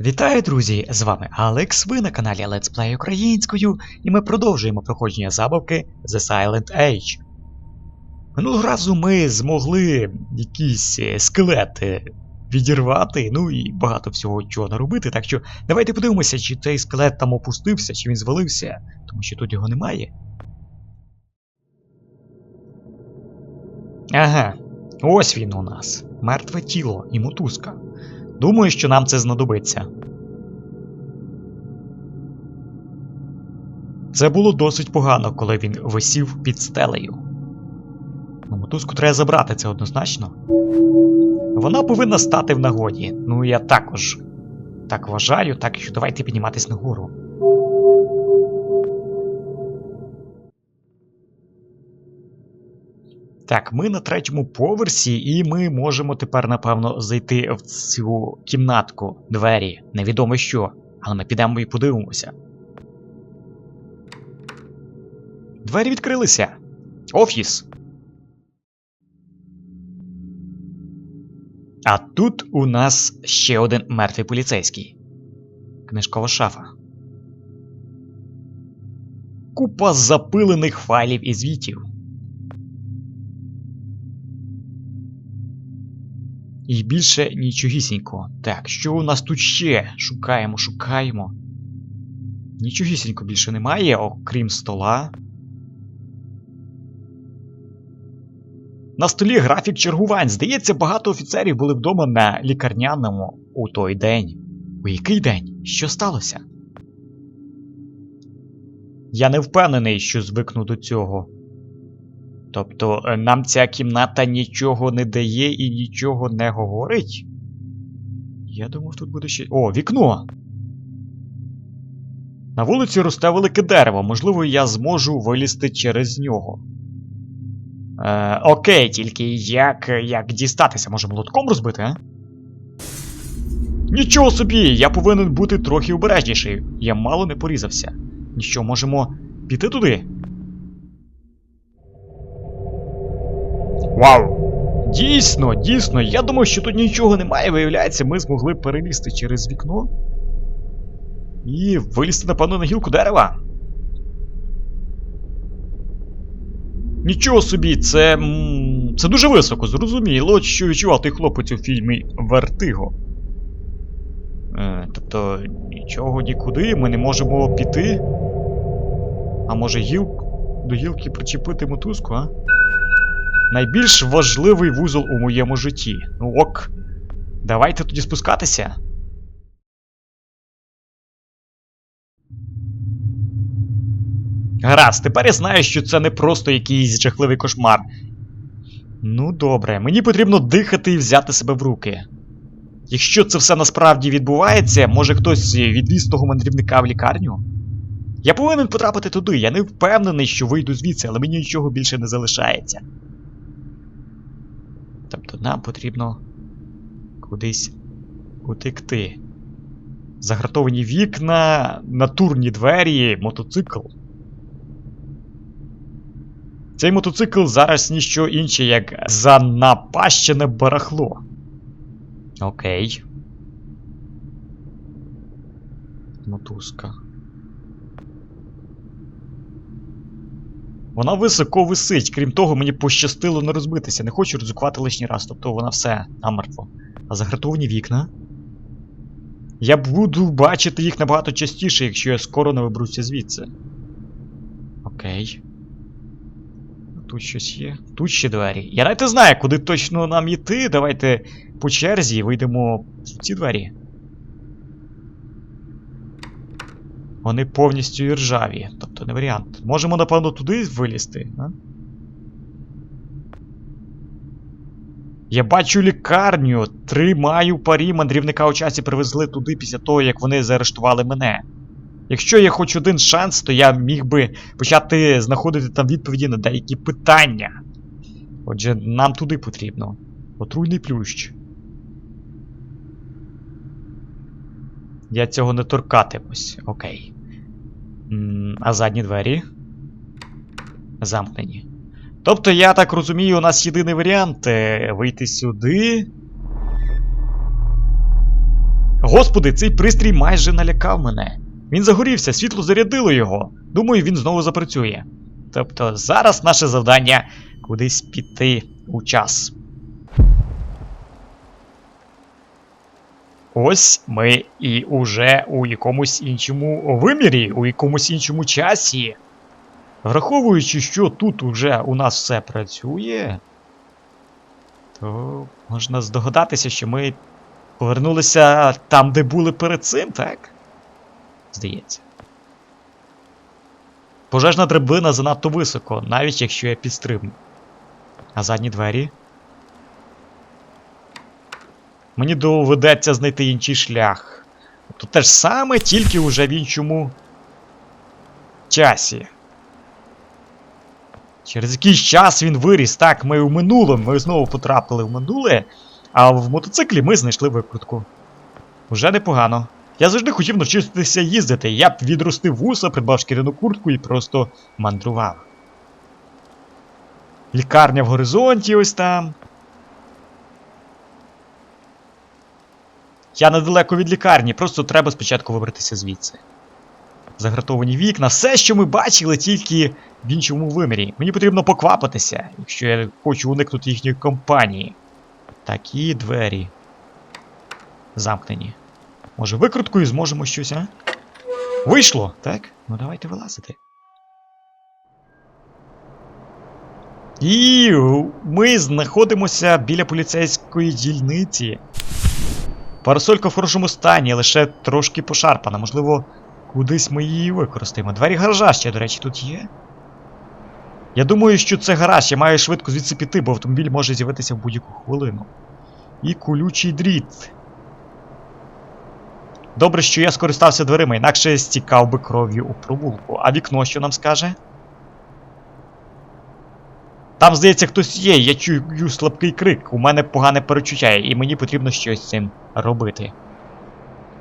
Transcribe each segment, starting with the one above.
Вітаю, друзі! З вами Алекс, ви на каналі Let's Play Українською, і ми продовжуємо проходження забавки The Silent Age. Минулого разу ми змогли якісь е, скелети відірвати, ну і багато всього чого наробити, так що давайте подивимося, чи цей скелет там опустився, чи він звалився, тому що тут його немає. Ага, ось він у нас. Мертве тіло і мотузка. Думаю, що нам це знадобиться. Це було досить погано, коли він висів під стелею. Ну, мотузку треба забрати, це однозначно. Вона повинна стати в нагоді. Ну, я також так вважаю, так що давайте підніматись нагору. Так, ми на третьому поверсі, і ми можемо тепер, напевно, зайти в цю кімнатку двері. Невідомо що, але ми підемо і подивимося. Двері відкрилися. Офіс. А тут у нас ще один мертвий поліцейський. Книжкова шафа. Купа запилених файлів і звітів. І більше нічогісінько. Так, що у нас тут ще? Шукаємо, шукаємо. Нічогісінько більше немає, окрім стола. На столі графік чергувань. Здається, багато офіцерів були вдома на лікарняному у той день. У який день? Що сталося? Я не впевнений, що звикну до цього. Тобто е, нам ця кімната нічого не дає і нічого не говорить. Я думав, тут буде ще. О, вікно! На вулиці росте велике дерево, можливо, я зможу вилізти через нього. Е, Окей, тільки як як дістатися? Може молотком розбити, а? Нічого собі! Я повинен бути трохи обережніший. Я мало не порізався. Ніщо, можемо піти туди? Вау! Дійсно, дійсно, я думав, що тут нічого немає, виявляється, ми змогли перелізти через вікно. І вилізти, напевно, на гілку дерева. Нічого собі, це. Це дуже високо, зрозуміло, що відчував той хлопець у фільмі Вертиго. Е, тобто, нічого нікуди, ми не можемо піти. А може гіл... до гілки причепити мотузку, а? Найбільш важливий вузол у моєму житті. Ну ок. Давайте тоді спускатися. Гаразд, тепер я знаю, що це не просто якийсь жахливий кошмар. Ну добре, мені потрібно дихати і взяти себе в руки. Якщо це все насправді відбувається, може хтось відвіз того мандрівника в лікарню? Я повинен потрапити туди, я не впевнений, що вийду звідси, але мені нічого більше не залишається. Тобто нам потрібно кудись утекти. Загратовані вікна, натурні двері, мотоцикл. Цей мотоцикл зараз ніщо інше, як занапащене барахло. Окей. Мотузка. Вона високо висить, крім того, мені пощастило не розбитися. Не хочу ризикувати лишній раз, тобто вона все намертво. А загратовані вікна. Я буду бачити їх набагато частіше, якщо я скоро не виберуся звідси. Окей. Тут щось є. Тут ще двері. Я навіть не знаю, куди точно нам йти. Давайте по черзі вийдемо в ці двері. Вони повністю іржаві, тобто не варіант. Можемо, напевно, туди вилізти, а? Я бачу лікарню. Тримаю парі мандрівника у часі привезли туди після того, як вони заарештували мене. Якщо є хоч один шанс, то я міг би почати знаходити там відповіді на деякі питання. Отже, нам туди потрібно. Отруйний плющ. Я цього не торкатимусь. Окей. А задні двері? Замкнені. Тобто, я так розумію, у нас єдиний варіант е, вийти сюди. Господи, цей пристрій майже налякав мене. Він загорівся, світло зарядило його. Думаю, він знову запрацює. Тобто зараз наше завдання кудись піти у час. Ось ми і уже у якомусь іншому вимірі, у якомусь іншому часі. Враховуючи, що тут уже у нас все працює, то можна здогадатися, що ми повернулися там, де були перед цим, так? Здається. Пожежна драбина занадто високо, навіть якщо я підстрибну. А задні двері? Мені доведеться знайти інший шлях. Тобто те ж саме, тільки вже в іншому часі. Через якийсь час він виріс. Так, ми в минулому, ми знову потрапили в минуле, а в мотоциклі ми знайшли викрутку. Уже непогано. Я завжди хотів навчитися їздити. Я б відростив вуса, придбав шкіряну куртку і просто мандрував. Лікарня в горизонті ось там. Я недалеко від лікарні, просто треба спочатку вибратися звідси. Загратовані вікна, все, що ми бачили, тільки в іншому вимірі. Мені потрібно поквапитися, якщо я хочу уникнути їхньої компанії. Такі двері. Замкнені. Може, викруткою зможемо щось, а? Вийшло! Так? Ну давайте вилазити. І ми знаходимося біля поліцейської дільниці. Парасолька в хорошому стані, лише трошки пошарпана. Можливо, кудись ми її використаємо. Двері гаража ще, до речі, тут є. Я думаю, що це гараж, я маю швидко звідси піти, бо автомобіль може з'явитися в будь-яку хвилину. І колючий дріт. Добре, що я скористався дверима, інакше стікав би кров'ю у провулку. А вікно що нам скаже? Там, здається, хтось є, я чую слабкий крик. У мене погане перечуття, і мені потрібно щось з цим робити.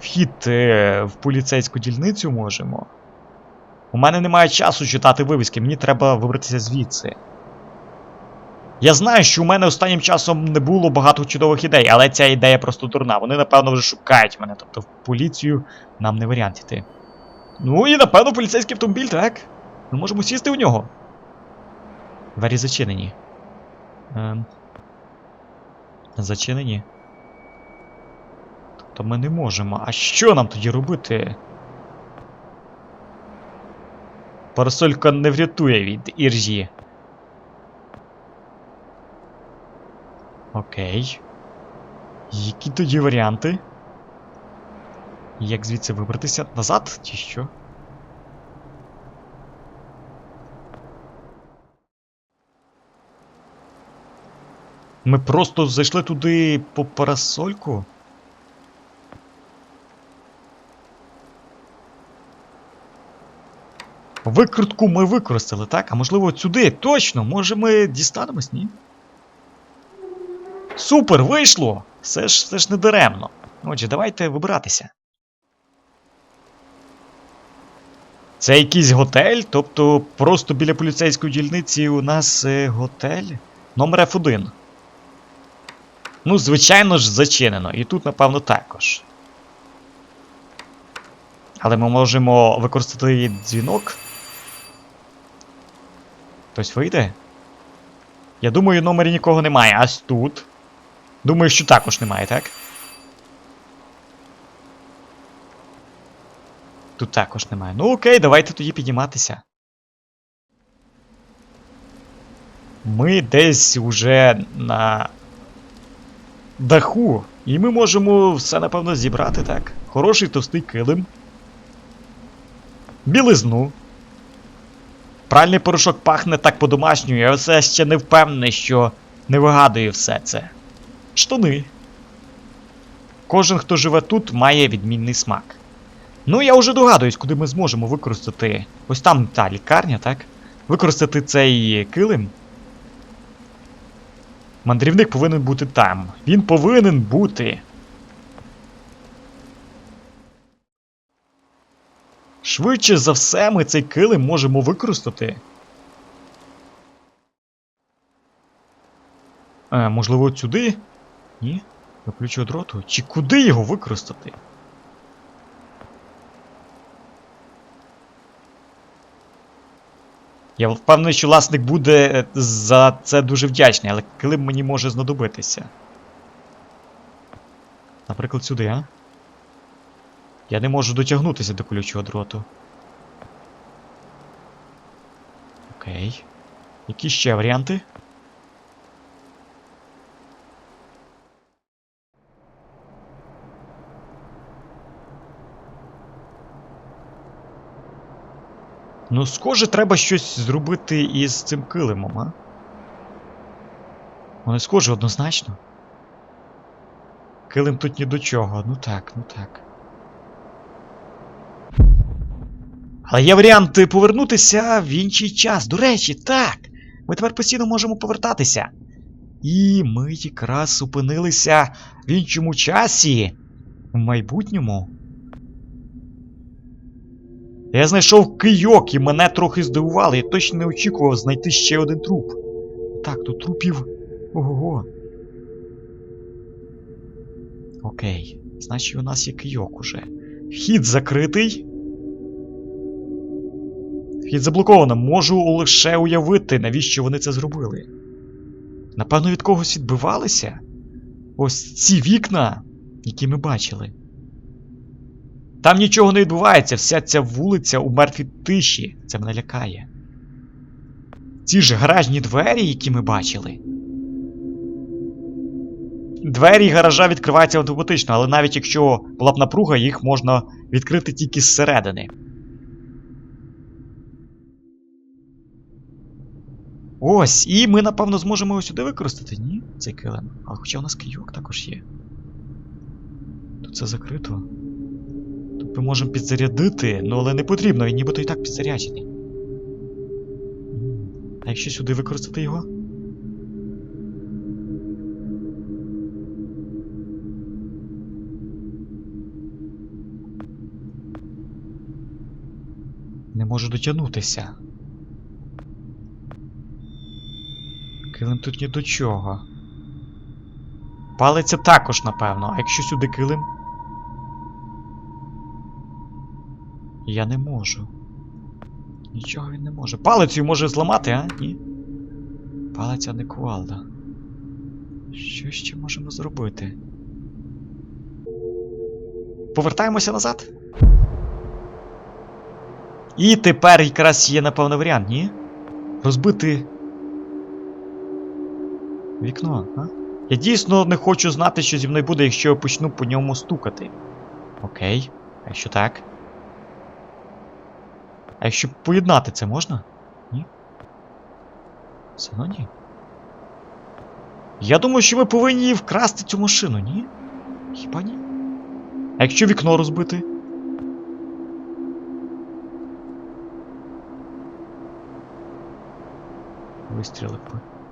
Вхід е, в поліцейську дільницю можемо. У мене немає часу читати вивіски, мені треба вибратися звідси. Я знаю, що у мене останнім часом не було багато чудових ідей, але ця ідея просто дурна. Вони, напевно, вже шукають мене. Тобто в поліцію нам не варіант йти. Ну і напевно поліцейський автомобіль, так? Ми можемо сісти у нього. Двері зачинені. Ем... Зачинені. Тобто ми не можемо. А що нам тоді робити? Парасолька не врятує від іржі. Окей. Які тоді варіанти? Як звідси вибратися? Назад чи що? Ми просто зайшли туди по парасольку? Викрутку ми використали, так? А можливо сюди? Точно! Може ми дістанемось, ні? Супер, вийшло! Все ж все ж не даремно. Отже, давайте вибиратися. Це якийсь готель, тобто просто біля поліцейської дільниці у нас е, готель. Номер F1. Ну, звичайно ж, зачинено. І тут, напевно, також. Але ми можемо використати дзвінок. Хтось вийде? Я думаю, номері нікого немає, аж тут. Думаю, що також немає, так? Тут також немає. Ну окей, давайте тоді підніматися. Ми десь уже на даху. І ми можемо все, напевно, зібрати, так? Хороший товстий килим. Білизну. Пральний порошок пахне так по-домашньому, я все ще не впевнений, що не вигадую все це. Штани. Кожен, хто живе тут, має відмінний смак. Ну, я вже догадуюсь, куди ми зможемо використати. Ось там та лікарня, так? Використати цей килим. Мандрівник повинен бути там. Він повинен бути. Швидше за все, ми цей килим можемо використати. А, можливо, от сюди? Ні? До ключого дроту? Чи куди його використати? Я впевнений, що власник буде е, за це дуже вдячний, але килим мені може знадобитися. Наприклад, сюди, а? Я не можу дотягнутися до колючого дроту. Окей. Які ще варіанти? Ну, схоже, треба щось зробити із цим килимом, а? Вони схожі однозначно. Килим тут ні до чого. Ну так, ну так. Але є варіант повернутися в інший час. До речі, так. Ми тепер постійно можемо повертатися. І ми якраз опинилися в іншому часі. В майбутньому. Я знайшов кийок і мене трохи здивували. Я точно не очікував знайти ще один труп. Так, тут трупів. Ого. Окей. Значить, у нас є кийок уже. Вхід закритий. Вхід заблоковано. Можу лише уявити, навіщо вони це зробили. Напевно, від когось відбивалися? Ось ці вікна, які ми бачили. Там нічого не відбувається, вся ця вулиця у мертвій тиші. Це мене лякає. Ці ж гаражні двері, які ми бачили. Двері гаража відкриваються автоматично, але навіть якщо була б напруга, їх можна відкрити тільки зсередини. Ось, і ми, напевно, зможемо його сюди використати, ні? Цей килим. Але хоча у нас кийок також є. Тут це закрито. Тут ми можемо підзарядити, ну але не потрібно, він нібито і так підзаряджений. А якщо сюди використати його? Не можу дотягнутися. Килим тут ні до чого. Палиця також, напевно. А якщо сюди килим? Я не можу. Нічого він не може. Палицю може зламати, а? Ні. Палиця не кувалда. Що ще можемо зробити? Повертаємося назад. І тепер якраз є, напевно, варіант, ні? Розбити. Вікно, а? Я дійсно не хочу знати, що зі мною буде, якщо я почну по ньому стукати. Окей. А якщо так? А якщо поєднати це можна? Ні? Все одно ні. Я думаю, що ми повинні вкрасти цю машину, ні? Хіба ні? А якщо вікно розбити? Вистріли б.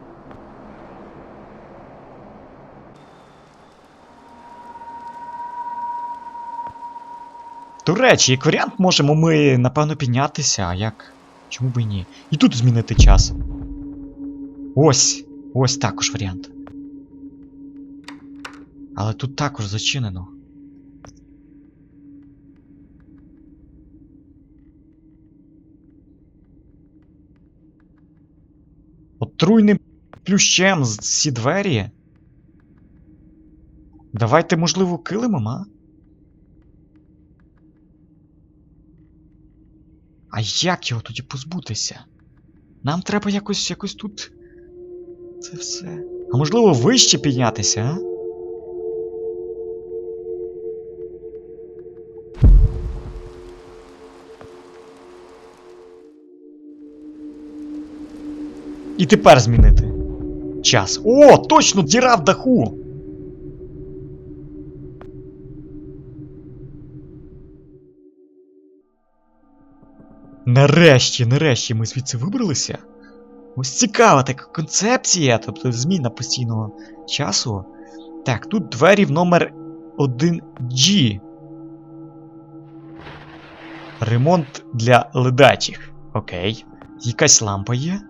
До речі, як варіант можемо ми, напевно, піднятися, а як? Чому б і ні? І тут змінити час. Ось. Ось також варіант. Але тут також зачинено. Отруйним плющем з ці двері. Давайте, можливо, килимом, а? А як його тоді позбутися? Нам треба якось якось тут. Це все. А можливо, вище піднятися, а? І тепер змінити. Час. О, точно! Діра в даху! Нарешті, нарешті ми звідси вибралися. Ось цікава така концепція, тобто зміна постійного часу. Так, тут двері в номер 1G. Ремонт для ледачих. Окей. Якась лампа є.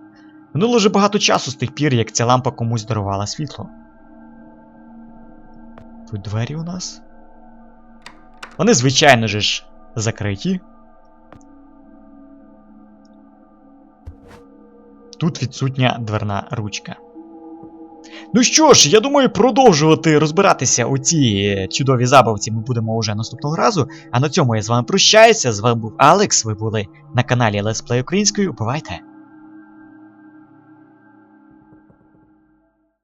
Минуло вже багато часу з тих пір, як ця лампа комусь дарувала світло. Тут двері у нас. Вони, звичайно ж, закриті. Тут відсутня дверна ручка. Ну що ж, я думаю, продовжувати розбиратися у цій чудовій забавці ми будемо уже наступного разу. А на цьому я з вами прощаюся. З вами був Алекс. Ви були на каналі Let's Play Українською. Бувайте!